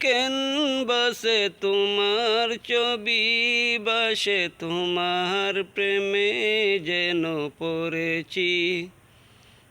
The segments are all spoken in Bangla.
কেন বসে তোমার ছবি বসে? তোমার প্রেমে যেন পড়েছি।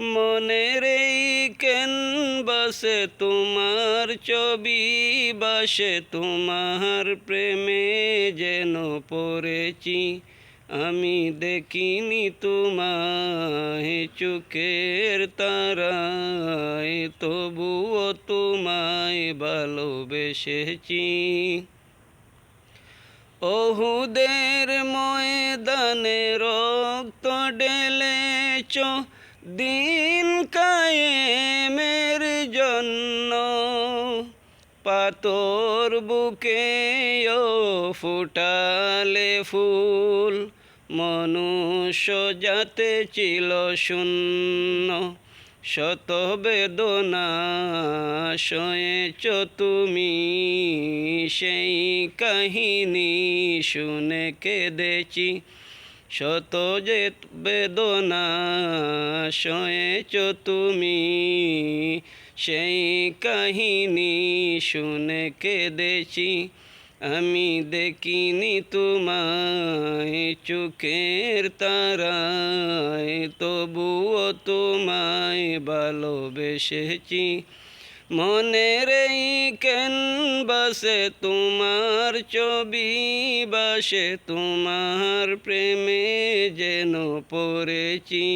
মনের এই কেন বসে তোমার ছবি বসে? তোমার প্রেমে যেন পড়েছি। আমি দেখিনি তোমায় চোখের তারায় তবুও তোমায় ভালোবেসেছি। অহুদের ময়দানে রক্ত ঢেলেছ দিন কায়েমের পাতর বুকে ও ফুটালে ফুল, মনুষ্য যাতে ছিল শূন্য। শত বেদনা সয়েছ তুমি সেই কাহিনী শুনে কেঁদেছি। শত যে বেদনা সয়েছ তুমি সেই কাহিনী শুনে কেঁদেছি। আমি দেখিনি তোমায় চোখের তারায়, তবুও তোমায় ভালোবেসেছি। মনের এই কেন বসে তোমার ছবি বসে, তোমার প্রেমে যেন পড়েছি।